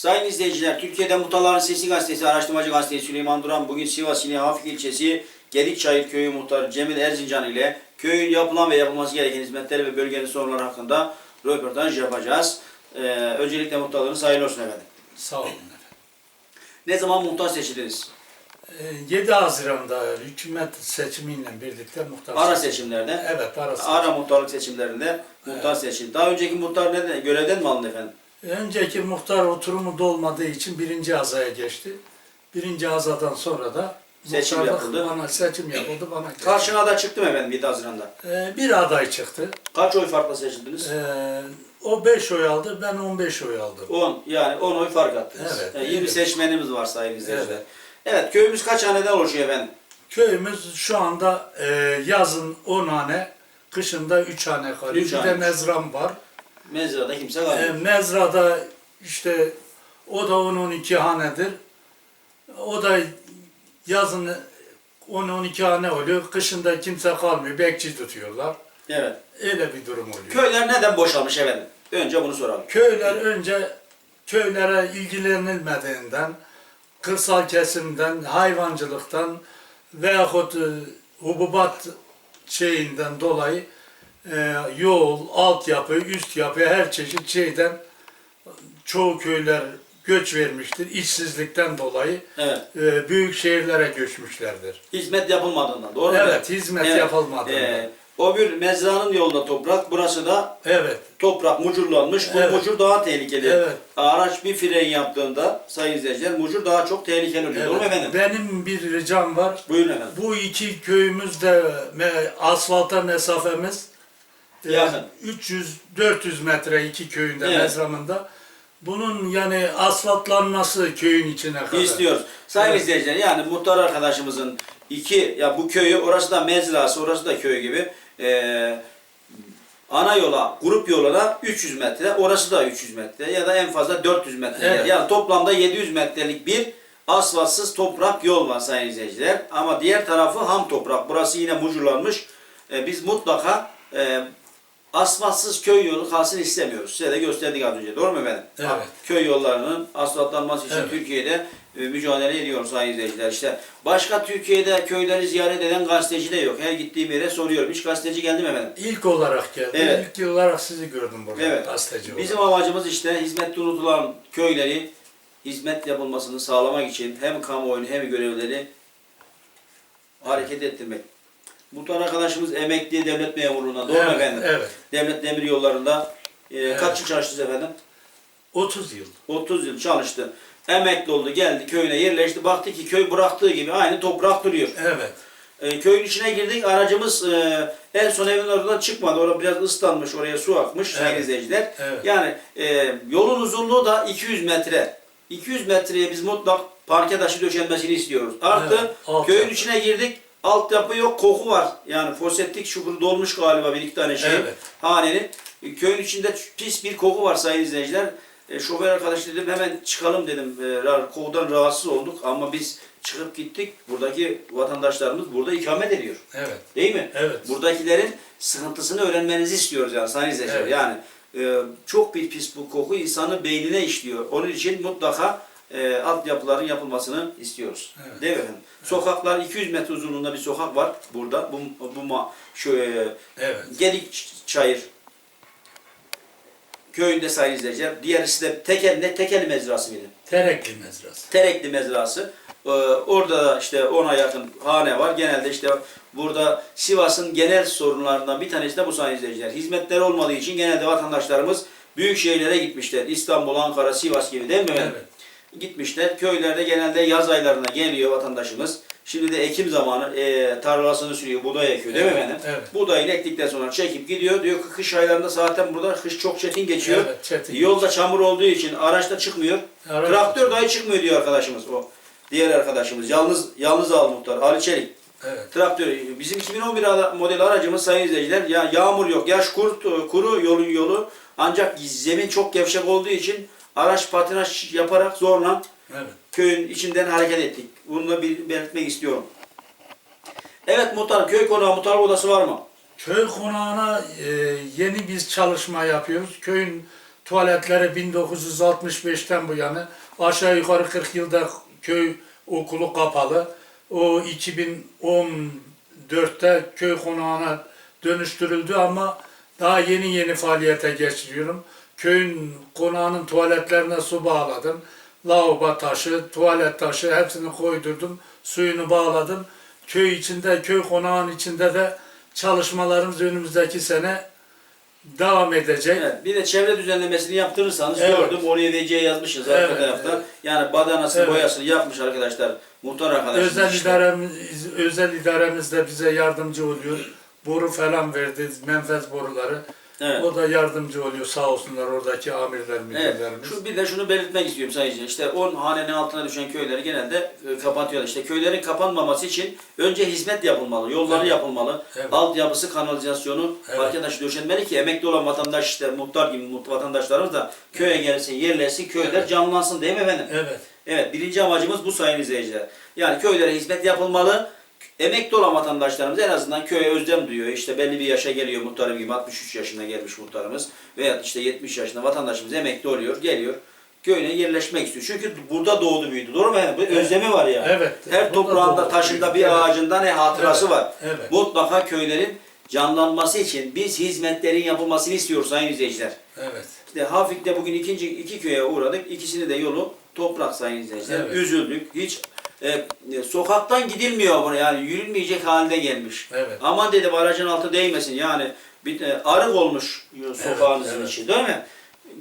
Sayın izleyiciler, Türkiye'de Muhtarların Sesi Gazetesi, Araştırmacı Gazetesi Süleyman Duran bugün Sivas İli Hafik ilçesi Gedikçayır Köyü Muhtarı Cemil Erzincan ile köyün yapılan ve yapılması gereken hizmetleri ve bölgenin sorunları hakkında röportaj yapacağız. Ee, öncelikle muhtarlığınız hayırlı olsun efendim. Sağ olun efendim. Ne zaman muhtar seçildiniz? Ee, 7 Haziran'da hükümet seçimiyle birlikte muhtar Ara seçildi. seçimlerde. Evet ara seçim. Ara muhtarlık seçimlerinde muhtar seçildi. Daha önceki muhtar neden, görevden mi alındı efendim? Önceki muhtar oturumu dolmadığı için birinci azaya geçti. Birinci azadan sonra da Seçim muhtarlık yapıldı. Bana, seçim yapıldı bana. geldi. Karşına da çıktım efendim 7 Haziran'da. Ee, bir aday çıktı. Kaç oy farkla seçildiniz? Ee, o 5 oy aldı, ben 15 oy aldım. 10 yani 10 oy fark attınız. Evet, Yani 20 evet. seçmenimiz var sayın izleyiciler. Evet. Evet. köyümüz kaç haneden oluşuyor efendim? Köyümüz şu anda e, yazın 10 hane, kışında 3 hane kalıyor. Üç bir de mezram var. Mezrada kimse E, kalmıyor. mezrada işte o da 10-12 hanedir. O da yazın 10-12 hane oluyor. Kışında kimse kalmıyor. Bekçi tutuyorlar. evet. Öyle bir durum oluyor. Köyler neden boşalmış efendim? Önce bunu soralım. Köyler önce köylere ilgilenilmediğinden, kırsal kesimden, hayvancılıktan veyahut e, hububat şeyinden dolayı e, yol, altyapı, üst yapı her çeşit şeyden çoğu köyler göç vermiştir. İşsizlikten dolayı Evet. e, büyük şehirlere göçmüşlerdir. Hizmet yapılmadığından. Doğru mu? Evet, hizmet yapılmadığından. Ee, o bir mezranın yolda toprak. Burası da Evet, toprak mucurlanmış. Bu Evet. mucur daha tehlikeli. Evet. Araç bir fren yaptığında sayın izleyiciler mucur daha çok tehlikeli oluyor. Doğru mu evet. efendim? Benim bir ricam var. Buyurun efendim. Bu iki köyümüzde asfalta mesafemiz e, Yakın. 300-400 metre iki köyünde Evet. mezramında. Bunun yani asfaltlanması köyün içine kadar. İstiyoruz. Sayın Evet. izleyiciler yani muhtar arkadaşımızın iki ya bu köyü orası da mezrası orası da köy gibi eee, ana yola grup yoluna 300 metre orası da 300 metre ya da en fazla 400 metre. Evet. Yani toplamda 700 metrelik bir asfaltsız toprak yol var sayın izleyiciler. Ama diğer tarafı ham toprak. Burası yine mucurlanmış. E, biz mutlaka e, asfaltsız köy yolu kalsın istemiyoruz. Size de gösterdik az önce. Doğru mu efendim? Evet. Köy yollarının asfaltlanması için Evet. Türkiye'de e, mücadele ediyoruz sayın izleyiciler. İşte başka Türkiye'de köyleri ziyaret eden gazeteci de yok. Her gittiğim yere soruyorum. Hiç gazeteci geldi mi efendim? İlk olarak geldi. Evet. İlk olarak sizi gördüm burada Evet. gazeteci Bizim olarak. amacımız işte hizmette unutulan köyleri hizmet yapılmasını sağlamak için hem kamuoyunu hem görevleri hareket ettirmek. Muhtar arkadaşımız emekli devlet memurluğuna doğru evet, efendim? Evet. Devlet demir yollarında e, Evet. kaç yıl çalıştınız efendim? 30 yıl. 30 yıl çalıştı. Emekli oldu, geldi köyüne yerleşti. Baktı ki köy bıraktığı gibi aynı toprak duruyor. Evet. E, köyün içine girdik. Aracımız e, en son evin oradan çıkmadı. Orada biraz ıslanmış, oraya su akmış sayın Evet. izleyiciler. Evet. Yani e, yolun uzunluğu da 200 metre. 200 metreye biz mutlak parke taşı döşenmesini istiyoruz. Artı Evet, köyün içine girdik. Altyapı yok, koku var. Yani foseptik çukuru dolmuş galiba bir iki tane şey. Evet. Hanenin. E, Köyün içinde pis bir koku var sayın izleyiciler. E, şoför arkadaş dedim hemen çıkalım dedim. E, kokudan rahatsız olduk ama biz çıkıp gittik. Buradaki vatandaşlarımız burada ikamet ediyor. Evet. Değil mi? Evet. Buradakilerin sıkıntısını öğrenmenizi istiyoruz yani sayın izleyiciler. Evet. Yani e, çok bir pis bu koku insanın beynine işliyor. Onun için mutlaka e, altyapıların yapılmasını istiyoruz. Evet. Değil mi efendim? Sokaklar 200 metre uzunluğunda bir sokak var burada. Bu, bu şu e, Evet. Gedik Çayır köyünde sayın izleyiciler. Diğerisi de Tekel, ne Tekel mezrası mıydı? Terekli mezrası. Terekli mezrası. Ee, orada da işte ona yakın hane var. Genelde işte burada Sivas'ın genel sorunlarından bir tanesi de bu sayın izleyiciler. Hizmetleri olmadığı için genelde vatandaşlarımız büyük şehirlere gitmişler. İstanbul, Ankara, Sivas gibi değil mi? Evet. Gitmişler. Köylerde genelde yaz aylarına geliyor vatandaşımız. Şimdi de ekim zamanı e, tarlasını sürüyor, buğday ekiyor değil mi Evet, efendim? evet. Buğdayını ektikten sonra çekip gidiyor. Diyor ki kış aylarında zaten burada kış çok çetin geçiyor. Evet, çetin Yolda çamur olduğu için araç da çıkmıyor. Araç Traktör dahi çıkmıyor diyor arkadaşımız o. Diğer arkadaşımız. Yalnız yalnız al muhtar. Ali Çelik. Evet. Traktör. Bizim 2011 ara- model aracımız sayın izleyiciler. Ya yağmur yok. Yaş kurt, kuru yolun yolu. Ancak zemin çok gevşek olduğu için araç patinaj yaparak zorla Evet. köyün içinden hareket ettik. Bunu da bir belirtmek istiyorum. Evet muhtar, köy konağı muhtarlık odası var mı? Köy konağına e, yeni bir çalışma yapıyoruz. Köyün tuvaletleri 1965'ten bu yana aşağı yukarı 40 yılda köy okulu kapalı. O 2014'te köy konağına dönüştürüldü ama daha yeni yeni faaliyete geçiriyorum. Köyün konağının tuvaletlerine su bağladım. Lavabo taşı, tuvalet taşı hepsini koydurdum. Suyunu bağladım. Köy içinde, köy konağının içinde de çalışmalarımız önümüzdeki sene devam edecek. Evet, bir de çevre düzenlemesini yaptırırsanız Evet. gördüm oraya VC yazmışız arka Evet, tarafta. evet. Yani badanasını Evet. boyasını yapmış arkadaşlar. Muhtar arkadaşımız Özel işte. idaremiz, özel idaremiz de bize yardımcı oluyor. Boru falan verdi, menfez boruları. Evet. O da yardımcı oluyor sağ olsunlar oradaki amirler, Evet. müdürlerimiz. Şu bir de şunu belirtmek istiyorum sayıcı. İşte 10 hanenin altına düşen köyleri genelde e, kapatıyorlar. İşte köylerin kapanmaması için önce hizmet yapılmalı, yolları Evet. yapılmalı. Evet. Altyapısı, kanalizasyonu Evet. arkadaş döşenmeli ki emekli olan vatandaş işte muhtar gibi mut- vatandaşlarımız da köye gelsin, yerleşsin, köyler Evet. canlansın değil mi efendim? Evet, Evet, birinci amacımız bu sayın izleyiciler. Yani köylere hizmet yapılmalı. Emekli olan vatandaşlarımız en azından köye özlem duyuyor. İşte belli bir yaşa geliyor muhtarım gibi 63 yaşına gelmiş muhtarımız veya işte 70 yaşında vatandaşımız emekli oluyor, geliyor. Köyüne yerleşmek istiyor. Çünkü burada doğdu büyüdü. Doğru mu? Bu özlemi var ya. evet. Her toprağında, taşında bir Evet, ağacında ne hatırası Evet, var. Evet, Mutlaka köylerin canlanması için biz hizmetlerin yapılmasını istiyoruz sayın izleyiciler. evet. İşte Hafik'te bugün ikinci iki köye uğradık. İkisini de yolu toprak sayın izleyiciler. Evet. Üzüldük. Hiç e, e, sokaktan gidilmiyor buraya. Yani yürünmeyecek halde gelmiş. Evet. Aman dedim aracın altı değmesin. Yani bir e, arık olmuş sokağınızın evet. içi değil mi?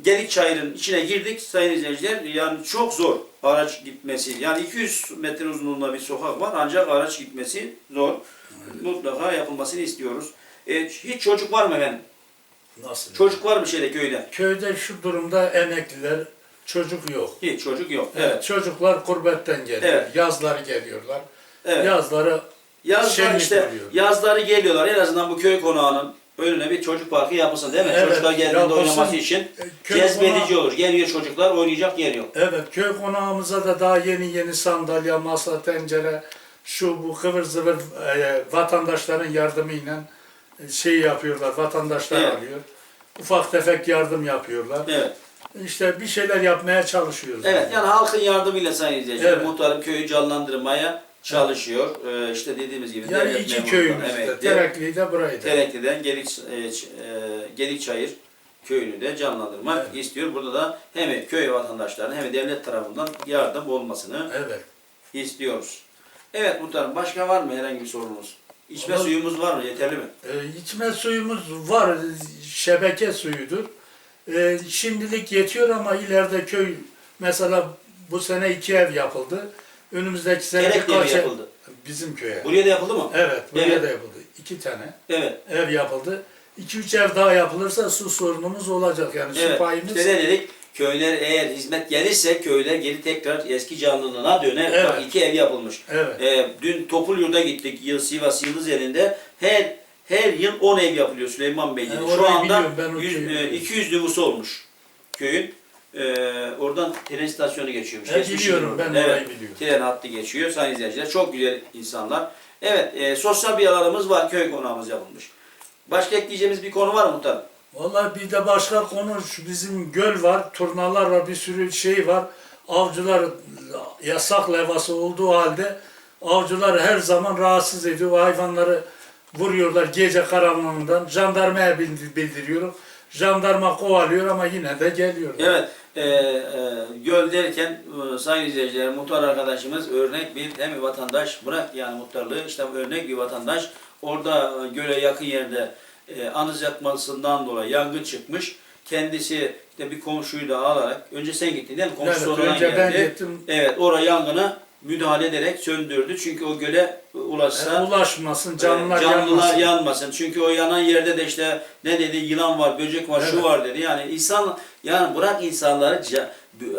Gelik çayırın içine girdik sayın izleyiciler. Yani çok zor araç gitmesi. Yani 200 metre uzunluğunda bir sokak var ancak araç gitmesi zor. Mutlaka yapılmasını istiyoruz. E, hiç çocuk var mı efendim? Nasıl? Çocuk var mı şeyde köyde? Köyde şu durumda emekliler, çocuk yok. Hiç çocuk yok. Evet. Evet. Çocuklar kurbetten geliyor. Evet. Yazları geliyorlar. Evet. Yazları Yazlar işte oluyor. yazları geliyorlar. En azından bu köy konağının önüne bir çocuk parkı yapılsın değil mi? Evet, Çocuklar geldiğinde yapılsın. oynaması için cezbedici konağı- olur. Geliyor çocuklar oynayacak yer yok. Evet, köy konağımıza da daha yeni yeni sandalye, masa, tencere, şu bu kıvır zıvır e, vatandaşların yardımıyla e, şey yapıyorlar, vatandaşlar Evet. alıyor. Ufak tefek yardım yapıyorlar. Evet. İşte bir şeyler yapmaya çalışıyoruz. Evet yani halkın yardımıyla sayın izleyiciler Evet. muhtarım köyü canlandırmaya çalışıyor. Ee, işte dediğimiz gibi Yani iki köyümüzde, emekli, Terakli'yi de burayı. Terekli'den Gelik, e, e, Gelikçayır köyünü de canlandırmak Evet. istiyor. Burada da hem köy vatandaşlarının hem de devlet tarafından yardım olmasını Evet. istiyoruz. Evet muhtarım başka var mı herhangi bir sorunuz? İçme Ama- suyumuz var mı? Yeterli mi? E, içme suyumuz var, şebeke suyudur. E, şimdilik yetiyor ama ileride köy, mesela bu sene iki ev yapıldı. Önümüzdeki sene mi birkaç ev- yapıldı? Bizim köye. Buraya da yapıldı mı? Evet, buraya Evet. da yapıldı. İki tane Evet. ev yapıldı. İki üç ev daha yapılırsa su sorunumuz olacak. Yani su Evet. payımız İşte ne dedik? Köyler eğer hizmet gelirse köyler geri tekrar eski canlılığına döner. Evet. Bak iki ev yapılmış. Evet. Ee, dün Topul Yurt'a gittik. Yıl Sivas Yıldız yerinde. Her her yıl 10 ev yapılıyor Süleyman Bey dedi. Yani Şu anda biliyorum, ben o 100, köyü e, biliyorum. 200 nüfusu olmuş köyün. Ee, oradan tren istasyonu geçiyormuş. Evet, biliyorum, ben oradan. orayı biliyorum. Tren hattı geçiyor sayın izleyiciler. Çok güzel insanlar. Evet, e, sosyal bir alanımız var. Köy konağımız yapılmış. Başka ekleyeceğimiz bir konu var mı muhtarım? Vallahi bir de başka konu şu bizim göl var, turnalar var, bir sürü şey var. Avcılar yasak levhası olduğu halde avcılar her zaman rahatsız ediyor. Hayvanları vuruyorlar gece karanlığından. Jandarmaya bildi- bildiriyorum. Jandarma kovalıyor ama yine de geliyorlar. Evet, e, e, göl derken e, sayın izleyiciler, muhtar arkadaşımız örnek bir hem vatandaş, bırak yani muhtarlığı, işte örnek bir vatandaş. Orada e, göle yakın yerde e, anız yakmasından dolayı yangın çıkmış. Kendisi işte bir komşuyu da alarak, önce sen gittin değil mi? Komşu Evet, sonradan önce ben geldi. gittim. Evet, oraya yangını müdahale ederek söndürdü. Çünkü o göle ulaşsa... E, ulaşmasın, canlılar, canlılar yanmasın. yanmasın. Çünkü o yanan yerde de işte ne dedi yılan var, böcek var, şu Evet. var dedi. Yani insan yani bırak insanları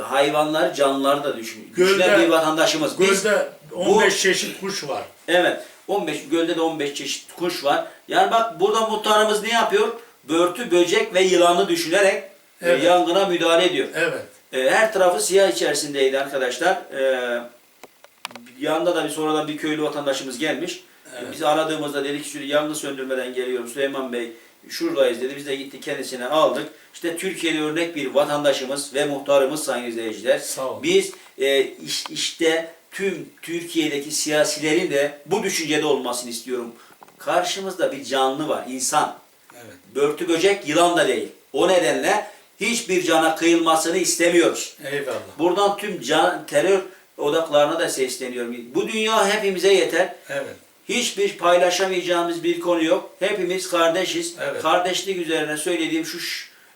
hayvanları, canlıları da düşün. Gölde- bir vatandaşımız. Biz Gölde 15 çeşit kuş var. evet 15 gölde de 15 çeşit kuş var. Yani bak burada muhtarımız ne yapıyor? Börtü, böcek ve yılanı düşünerek e, Evet. yangına müdahale ediyor. Evet. E, her tarafı siyah içerisindeydi arkadaşlar. E, yanında da bir sonradan bir köylü vatandaşımız gelmiş. Evet. Biz aradığımızda dedik ki yangın söndürmeden geliyorum Süleyman Bey şuradayız dedi. Biz de gittik kendisine aldık. İşte Türkiye'de örnek bir vatandaşımız ve muhtarımız sayın izleyiciler. Sağ olun. Biz e, iş- işte tüm Türkiye'deki siyasilerin de bu düşüncede olmasını istiyorum. Karşımızda bir canlı var, insan. Evet. Börtü böcek, yılan da değil. O nedenle hiçbir cana kıyılmasını istemiyoruz. Eyvallah. Buradan tüm can, terör odaklarına da sesleniyorum. Bu dünya hepimize yeter. Evet. Hiçbir paylaşamayacağımız bir konu yok. Hepimiz kardeşiz. Evet. Kardeşlik üzerine söylediğim şu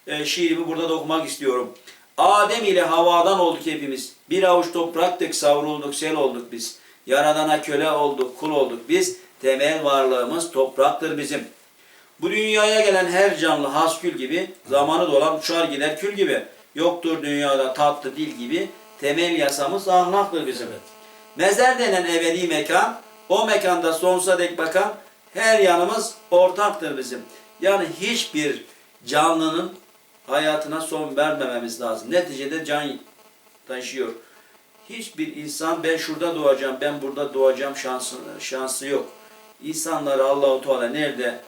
e, şiirimi burada da okumak istiyorum. Adem ile havadan olduk hepimiz. Bir avuç topraktık, savrulduk, sel olduk biz. Yaradana köle olduk, kul olduk biz. Temel varlığımız topraktır bizim. Bu dünyaya gelen her canlı haskül gibi, zamanı dolan uçar gider kül gibi. Yoktur dünyada tatlı dil gibi, temel yasamız ahlaktır bizim. Evet. Mezar denen ebedi mekan, o mekanda sonsuza dek bakan her yanımız ortaktır bizim. Yani hiçbir canlının hayatına son vermememiz lazım. Neticede can taşıyor. Hiçbir insan ben şurada doğacağım, ben burada doğacağım şansı, şansı yok. İnsanları Allahu Teala nerede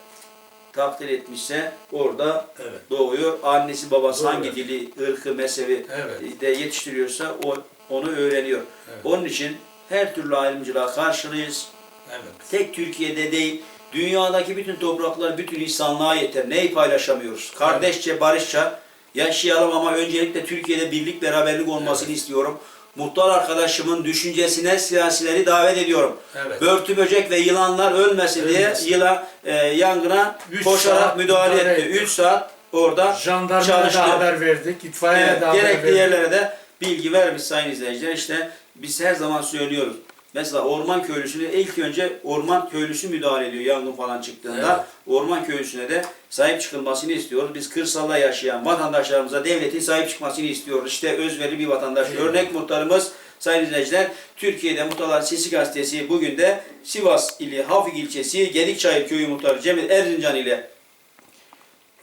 takdir etmişse orada Evet. Doğuyor. Annesi babası Doğru. hangi dili, ırkı, mezhebi Evet. de yetiştiriyorsa o onu öğreniyor. Evet. Onun için her türlü ayrımcılığa karşılıyız. Evet. Tek Türkiye'de değil, dünyadaki bütün topraklar bütün insanlığa yeter. Neyi paylaşamıyoruz? Kardeşçe, barışça yaşayalım ama öncelikle Türkiye'de birlik, beraberlik olmasını istiyorum. Muhtar arkadaşımın düşüncesine siyasileri davet ediyorum. Evet. Börtü böcek ve yılanlar ölmesin, diye Ölmesin. yıla e, yangına Üç koşarak müdahale, müdahale etti. 3 saat orada Jandarmaya çalıştı. da haber verdik. itfaiyeye Evet, de haber gerekli verdik. yerlere de bilgi vermiş sayın izleyiciler. İşte biz her zaman söylüyoruz. Mesela orman köylüsüne ilk önce orman köylüsü müdahale ediyor yangın falan çıktığında. Orman köylüsüne de sahip çıkılmasını istiyoruz. Biz kırsalda yaşayan vatandaşlarımıza devletin sahip çıkmasını istiyoruz. İşte özveri bir vatandaş. Örnek muhtarımız sayın izleyiciler Türkiye'de Muhtarlar Sesi Gazetesi bugün de Sivas ili Hafik ilçesi Gedikçayır köyü muhtarı Cemil Erzincan ile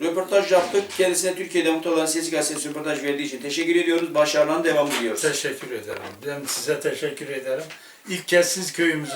röportaj yaptık. Kendisine Türkiye'de Muhtarların Sesi Gazetesi röportaj verdiği için teşekkür ediyoruz. Başarılarına devam diliyoruz. Teşekkür ederim. Ben size teşekkür ederim. İlk kez siz köyümüzü